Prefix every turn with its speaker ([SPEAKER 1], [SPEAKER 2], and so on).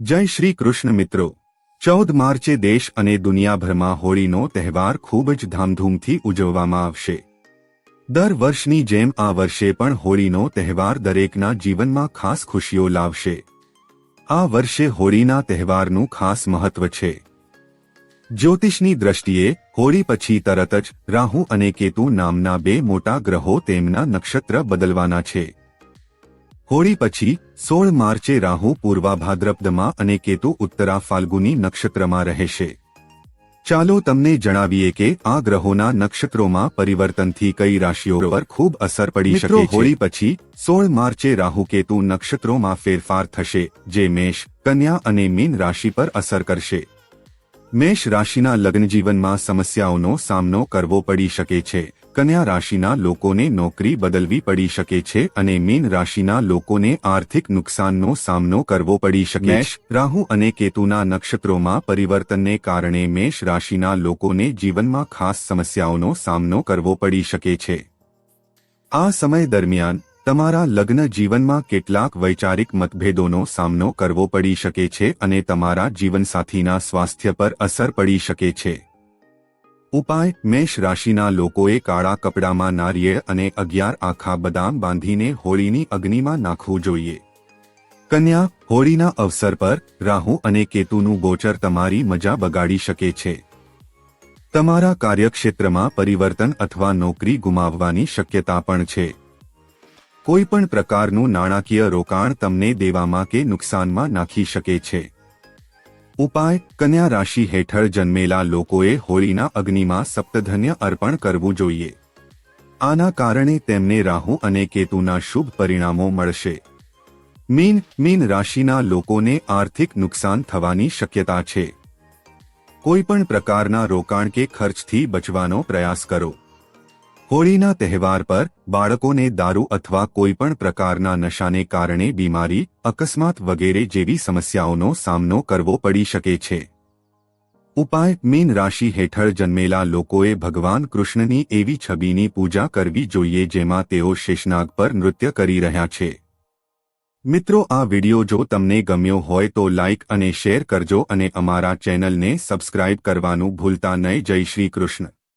[SPEAKER 1] જય શ્રી કૃષ્ણ મિત્રો. ચૌદ માર્ચે દેશ અને દુનિયાભરમાં હોળીનો તહેવાર ખૂબ જ ધામધૂમથી ઉજવવામાં આવશે. દર વર્ષની જેમ આ વર્ષે પણ હોળીનો તહેવાર દરેકના જીવનમાં ખાસ ખુશીઓ લાવશે. આ વર્ષે હોળીના તહેવારનું ખાસ મહત્વ છે. જ્યોતિષની દ્રષ્ટિએ, હોળી પછી તરત જ રાહુ અને કેતુ નામના બે મોટા ગ્રહો તેમના નક્ષત્ર બદલવાના છે. હોળી પછી સોળ માર્ચે રાહુ પૂર્વા ભાદ્રપદમાં અને કેતુ ઉત્તરા ફાલ્ગુની નક્ષત્રમાં રહેશે. ચાલો તમને જણાવીએ કે આ ગ્રહોના નક્ષત્રોમાં પરિવર્તનથી કઈ રાશિઓ પર ખૂબ અસર પડી શકે છે? હોળી પછી સોળ માર્ચે રાહુ કેતુ નક્ષત્રોમાં ફેરફાર થશે જે મેષ કન્યા અને મીન રાશિ પર અસર કરશે. મેષ રાશિના લગ્નજીવનમાં સમસ્યાઓનો સામનો કરવો પડી શકે છે. કન્યા રાશિના લોકોને નોકરી બદલવી પડી શકે છે અને મીન રાશિના લોકોને આર્થિક નુકસાનનો સામનો કરવો પડી શકે મેષ, રાહુ અને કેતુના નક્ષત્રોમાં પરિવર્તનને કારણે મેષ રાશિના લોકોને જીવનમાં ખાસ સમસ્યાઓનો સામનો કરવો પડી શકે છે. આ સમય દરમિયાન તમારા લગ્ન જીવનમાં કેટલાક વૈચારિક મતભેદોનો સામનો કરવો પડી શકે છે અને તમારા જીવનસાથીના સ્વાસ્થ્ય પર અસર પડી શકે છે. ઉપાય, મેષ રાશિના લોકોએ કાળા કપડામાં નારિયેળ અને અગિયાર આખા બદામ બાંધીને હોળીની અગ્નિમાં નાખવું જોઈએ. કન્યા, હોળીના અવસર પર રાહુ અને કેતુનું ગોચર તમારી મજા બગાડી શકે છે. તમારા કાર્યક્ષેત્રમાં પરિવર્તન અથવા નોકરી ગુમાવવાની શક્યતા પણ છે. કોઈપણ પ્રકારનું નાણાકીય રોકાણ તમને દેવામાં કે નુકસાનમાં નાખી શકે છે. ઉપાય, કન્યા રાશિ હેઠળ જન્મેલા લોકોએ હોળીના અગ્નિમાં સપ્તધન્ય અર્પણ કરવું જોઈએ. આના કારણે તેમને રાહુ અને કેતુના શુભ પરિણામો મળશે. મીન મીન રાશિના લોકોને આર્થિક નુકસાન થવાની શક્યતા છે. કોઈપણ પ્રકારના રોકાણ કે ખર્ચથી બચવાનો પ્રયાસ કરો. હોળીના તહેવાર પર બાળકોને દારૂ અથવા કોઈપણ પ્રકારના નશાને કારણે બીમારી, અકસ્માત વગેરે જેવી સમસ્યાઓનો સામનો કરવો પડી શકે છે. ઉપાય, મીન રાશિ હેઠળ જન્મેલા લોકોએ ભગવાન કૃષ્ણની એવી છબીની પૂજા કરવી જોઈએ જેમાં તેઓ શેષનાગ પર નૃત્ય કરી રહ્યા છે. મિત્રો, આ વિડિયો જો તમને ગમ્યો હોય તો લાઇક અને શેર કરજો અને અમારા ચેનલને સબસ્ક્રાઇબ કરવાનું ભૂલતા નહીં. જય શ્રી કૃષ્ણ.